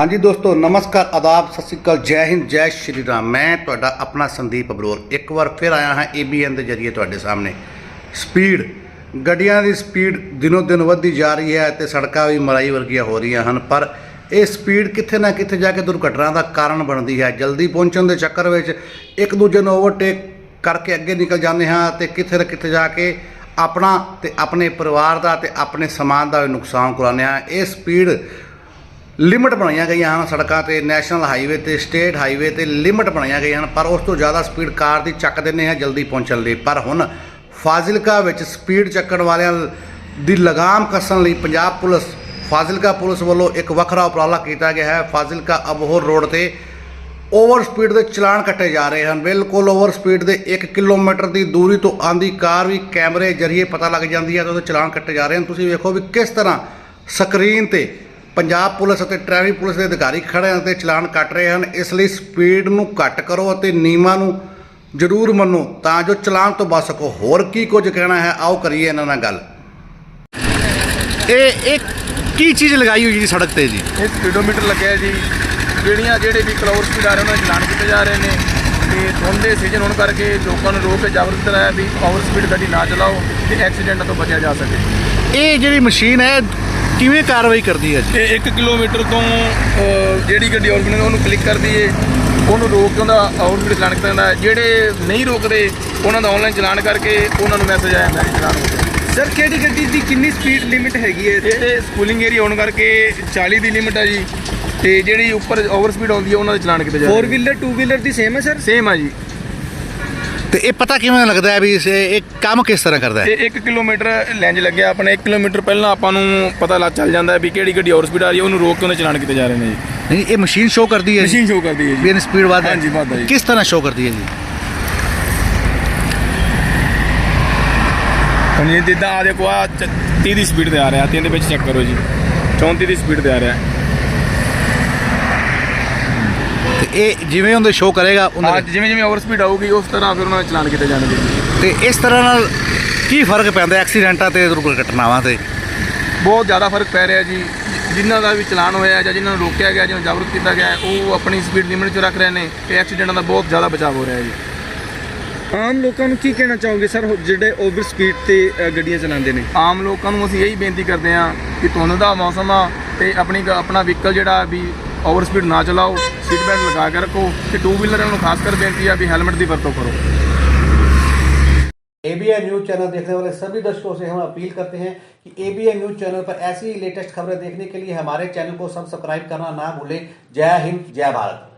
ਹਾਂਜੀ ਦੋਸਤੋ, ਨਮਸਕਾਰ, ਆਦਾਬ, ਸਤਿ ਸ਼੍ਰੀ ਅਕਾਲ, ਜੈ ਹਿੰਦ, ਜੈ ਸ਼੍ਰੀ ਰਾਮ। ਮੈਂ ਤੁਹਾਡਾ ਆਪਣਾ ਸੰਦੀਪ ਅਬਰੋਰ। ਇੱਕ ਵਾਰ ਫਿਰ ਆਇਆ ਹਾਂ ABN ਦੇ ਜਰੀਏ ਤੁਹਾਡੇ ਸਾਹਮਣੇ। ਸਪੀਡ, ਗੱਡੀਆਂ ਦੀ ਸਪੀਡ ਦਿਨੋ ਦਿਨ ਵੱਧਦੀ ਜਾ ਰਹੀ ਹੈ ਤੇ ਸੜਕਾਂ ਵੀ ਮਲਾਈ ਵਰਗੀਆਂ ਹੋ ਰਹੀਆਂ ਹਨ, ਪਰ ਇਹ ਸਪੀਡ ਕਿੱਥੇ ਨਾ ਕਿੱਥੇ ਜਾ ਕੇ ਦੁਰਘਟਨਾ ਦਾ ਕਾਰਨ ਬਣਦੀ ਹੈ। ਜਲਦੀ ਪਹੁੰਚਣ ਦੇ ਚੱਕਰ ਵਿੱਚ ਇੱਕ ਦੂਜੇ ਨੂੰ ਓਵਰਟੇਕ ਕਰਕੇ ਅੱਗੇ ਨਿਕਲ ਜਾਂਦੇ ਹਾਂ ਤੇ ਕਿੱਥੇ ਨਾ ਕਿੱਥੇ ਜਾ ਕੇ ਆਪਣਾ ਤੇ ਆਪਣੇ ਪਰਿਵਾਰ ਦਾ ਤੇ ਆਪਣੇ ਸਮਾਨ ਦਾ ਵੀ ਨੁਕਸਾਨ ਕਰਾਉਂਦੇ ਹਾਂ। ਇਹ ਸਪੀਡ ਲਿਮਟ ਬਣਾਈਆਂ ਗਈਆਂ ਹਨ ਸੜਕਾਂ ਤੇ, ਨੈਸ਼ਨਲ ਹਾਈਵੇ ਤੇ, ਸਟੇਟ ਹਾਈਵੇ ਤੇ ਲਿਮਟ ਬਣਾਈਆਂ ਗਈਆਂ ਹਨ, ਪਰ ਉਸ ਤੋਂ ਜ਼ਿਆਦਾ ਸਪੀਡ ਕਾਰ ਦੀ ਚੱਕ ਦਿੰਦੇ ਹਾਂ ਜਲਦੀ ਪਹੁੰਚਣ ਲਈ। ਪਰ ਹੁਣ ਫਾਜ਼ਿਲਕਾ ਵਿੱਚ ਸਪੀਡ ਚੱਕਣ ਵਾਲਿਆਂ ਦੀ ਲਗਾਮ ਕੱਸਣ ਲਈ ਪੰਜਾਬ ਪੁਲਿਸ, ਫਾਜ਼ਿਲਕਾ ਪੁਲਿਸ ਵੱਲੋਂ ਇੱਕ ਵੱਖਰਾ ਉਪਰਾਲਾ ਕੀਤਾ ਗਿਆ ਹੈ। ਫਾਜ਼ਿਲਕਾ ਅਬੋਹਰ ਰੋਡ ਤੇ ਓਵਰ ਸਪੀਡ ਦੇ ਚਲਾਨ ਕੱਟੇ ਜਾ ਰਹੇ ਹਨ। ਬਿਲਕੁਲ ਓਵਰ ਸਪੀਡ ਦੇ 1 ਕਿਲੋਮੀਟਰ ਦੀ ਦੂਰੀ ਤੋਂ ਆਂਦੀ ਕਾਰ ਵੀ ਕੈਮਰੇ ਜ਼ਰੀਏ ਪਤਾ ਲੱਗ ਜਾਂਦੀ ਹੈ ਤੇ ਉਹਦੇ ਚਲਾਨ ਕੱਟੇ ਜਾ ਰਹੇ ਹਨ। ਤੁਸੀਂ ਵੇਖੋ ਵੀ ਕਿਸ ਤਰ੍ਹਾਂ ਸਕਰੀਨ ਤੇ ਪੰਜਾਬ ਪੁਲਿਸ ਅਤੇ ਟ੍ਰੈਫਿਕ ਪੁਲਿਸ ਦੇ ਅਧਿਕਾਰੀ ਖੜੇ ਹਨ ਤੇ ਚਲਾਨ ਕੱਟ ਰਹੇ ਹਨ। ਇਸ ਲਈ ਸਪੀਡ ਨੂੰ ਘੱਟ ਕਰੋ ਅਤੇ ਨਿਯਮਾਂ ਨੂੰ ਜ਼ਰੂਰ ਮੰਨੋ ਤਾਂ ਜੋ ਚਲਾਨ ਤੋਂ ਬਚ ਸਕੋ। ਹੋਰ ਕੀ ਕੁਝ ਕਹਿਣਾ ਹੈ? ਆਓ ਕਰੀਏ ਇਹਨਾਂ ਨਾਲ ਗੱਲ। ਇਹ ਇੱਕ ਕੀ ਚੀਜ਼ ਲਗਾਈ ਹੋਈ ਜੀ ਸੜਕ ਤੇ ਜੀ? ਇਹ ਸਪੀਡੋਮੀਟਰ ਲੱਗਿਆ ਜੀ। ਜਿਹੜੀਆਂ ਜਿਹੜੇ ਵੀ ਕਲੌਰ ਸਪੀਡ ਆ ਰਹੇ ਉਹਨਾਂ ਦੇ ਚਲਾਨ ਕੀਤੇ ਜਾ ਰਹੇ ਨੇ। ਤੇ ਧੁੰਦ ਦੇ ਸੀਜ਼ਨ ਹੋਣ ਕਰਕੇ ਲੋਕਾਂ ਨੂੰ ਰੋਕ ਕੇ ਜਾਗਰੂਕ ਕਰਾਇਆ ਵੀ ਓਵਰ ਸਪੀਡ ਗੱਡੀ ਨਾ ਚਲਾਓ ਤੇ ਐਕਸੀਡੈਂਟਾਂ ਤੋਂ ਬਚਿਆ ਜਾ ਸਕੇ। ਇਹ ਜਿਹੜੀ ਮਸ਼ੀਨ ਹੈ ਕਿਵੇਂ ਕਾਰਵਾਈ ਕਰਦੀ ਹੈ ਜੀ? ਇਹ 1 ਕਿਲੋਮੀਟਰ ਤੋਂ ਅਹ, ਜਿਹੜੀ ਗੱਡੀ ਔਰਗਨ ਉਹਨੂੰ ਕਲਿੱਕ ਕਰਦੀ ਏ ਉਹਨੂੰ ਰੋਕ ਕੇ ਉਹਦਾ ਓਵਰ ਸਪੀਡ ਚਲਾਨ ਹੈ। ਜਿਹੜੇ ਨਹੀਂ ਰੋਕਦੇ ਉਹਨਾਂ ਦਾ ਆਨਲਾਈਨ ਚਲਾਨ ਕਰਕੇ ਉਹਨਾਂ ਨੂੰ ਮੈਸੇਜ ਆ ਜਾਂਦਾ ਹੈ ਚਲਾਨ ਹੋ ਗਿਆ ਸਰ ਕਿਹੜੀ ਗੱਡੀ ਦੀ ਕਿੰਨੀ ਸਪੀਡ ਲਿਮਿਟ ਹੈਗੀ ਹੈ ਇਹ ਤੇ ਸਕੂਲਿੰਗ ਏਰੀਆ ਹੋਣ ਕਰਕੇ 40 ਦੀ ਲਿਮਿਟ ਹੈ ਜੀ। ਤੇ ਜਿਹੜੀ ਉੱਪਰ ਓਵਰ ਸਪੀਡ ਆਉਂਦੀ ਹੈ ਉਹਨਾਂ ਦੇ ਚਲਾਨ ਕੀਤੇ ਜਾਂਦੇ 4 ਵੀਲਰ 2 ਵੀਲਰ ਦੀ ਸੇਮ ਹੈ ਸਰ ਸੇਮ ਆ ਜੀ। ਤੇ ਇਹ ਪਤਾ ਕਿਵੇਂ ਲੱਗਦਾ ਹੈ ਵੀ ਇਸ ਇਹ ਕੰਮ ਕਿਸ ਤਰ੍ਹਾਂ ਕਰਦਾ ਹੈ? ਇਹ 1 ਕਿਲੋਮੀਟਰ ਲੈਂਜ ਲੱਗਿਆ ਆਪਣੇ 1 ਕਿਲੋਮੀਟਰ ਪਹਿਲਾਂ ਆਪਾਂ ਨੂੰ ਪਤਾ ਲੱਗ ਚੱਲ ਜਾਂਦਾ ਹੈ ਵੀ ਕਿਹੜੀ ਗੱਡੀ ਓਵਰ ਸਪੀਡ ਆ ਰਹੀ ਹੈ ਉਹਨੂੰ ਰੋਕ ਕੇ ਉਹਨੇ ਚਲਾਨ ਕੀਤੇ ਜਾ ਰਹੇ ਨੇ ਜੀ। ਨਹੀਂ ਇਹ ਮਸ਼ੀਨ ਸ਼ੋ ਕਰਦੀ ਹੈ ਮਸ਼ੀਨ ਸ਼ੋ ਕਰਦੀ ਹੈ ਵੀ ਜੀ ਇਹਨ ਸਪੀਡ ਵੱਧ ਹੈ। ਹਾਂਜੀ, ਵੱਧ ਹੈ ਜੀ। ਕਿਸ ਤਰ੍ਹਾਂ ਸ਼ੋ ਕਰਦੀ ਹੈ ਜੀ? ਹੁਣ ਇਹ ਜਿੱਦਾਂ ਆ ਦੇਖੋ ਆ 30 ਦੀ ਸਪੀਡ ਤੇ ਆ ਰਿਹਾ ਤਿੰਨ ਦੇ ਵਿੱਚ ਚੈੱਕ ਕਰੋ ਜੀ। 34 ਦੀ ਸਪੀਡ ਤੇ ਆ ਰਿਹਾ ਤੇ ਇਹ ਜਿਵੇਂ ਉਹਦੇ ਸ਼ੋ ਕਰੇਗਾ ਉਹਨਾਂ ਜਿਵੇਂ ਜਿਵੇਂ ਓਵਰ ਸਪੀਡ ਆਊਗੀ ਉਸ ਤਰ੍ਹਾਂ ਫਿਰ ਉਹਨਾਂ ਦੇ ਚਲਾਨ ਕੀਤੇ ਜਾਣਗੇ ਜੀ। ਤੇ ਇਸ ਤਰ੍ਹਾਂ ਨਾਲ ਕੀ ਫ਼ਰਕ ਪੈਂਦਾ ਐਕਸੀਡੈਂਟਾਂ ਤੇ ਦੁਰਘਟਨਾਵਾਂ ਤੇ? ਬਹੁਤ ਜ਼ਿਆਦਾ ਫ਼ਰਕ ਪੈ ਰਿਹਾ ਜੀ। ਜਿਨ੍ਹਾਂ ਦਾ ਵੀ ਚਲਾਨ ਹੋਇਆ ਜਾਂ ਜਿਨ੍ਹਾਂ ਨੂੰ ਰੋਕਿਆ ਗਿਆ ਜਿਹਨੂੰ ਜਾਗਰੂਕ ਕੀਤਾ ਗਿਆ ਉਹ ਆਪਣੀ ਸਪੀਡ ਲਿਮਿਟ 'ਚ ਰੱਖ ਰਹੇ ਨੇ। ਤੇ ਐਕਸੀਡੈਂਟਾਂ ਦਾ ਬਹੁਤ ਜ਼ਿਆਦਾ ਬਚਾਅ ਹੋ ਰਿਹਾ ਜੀ। ਆਮ ਲੋਕਾਂ ਨੂੰ ਕੀ ਕਹਿਣਾ ਚਾਹੋਗੇ ਸਰ ਜਿਹੜੇ ਓਵਰ ਸਪੀਡ ਤੇ ਗੱਡੀਆਂ ਚਲਾਉਂਦੇ ਨੇ? ਆਮ ਲੋਕਾਂ ਨੂੰ ਅਸੀਂ ਇਹੀ ਬੇਨਤੀ ਕਰਦੇ ਹਾਂ ਕਿ ਧੁੰਦ ਦਾ ਮੌਸਮ ਆ ਤੇ ਆਪਣੀ ਆਪਣਾ ਵਹੀਕਲ ਜਿਹੜਾ ਵੀ ਓਵਰ ਸਪੀਡ ਨਾ ਚਲਾਓ ਸੀਟ ਬੈਲਟ ਲਗਾ ਕੇ ਰੱਖੋ ਤੇ ਟੂ ਵੀਲਰਾਂ ਨੂੰ ਖਾਸ ਕਰ ਬੇਨਤੀ ਆ ਵੀ ਹੈਲਮਟ ਦੀ ਵਰਤੋਂ ਕਰੋ एबीएन न्यूज चैनल देखने वाले सभी दर्शकों से हम अपील करते हैं कि एबीएन न्यूज चैनल पर ऐसी ही लेटेस्ट खबरें देखने के लिए हमारे चैनल को सब्सक्राइब करना ना भूलें जय हिंद जय भारत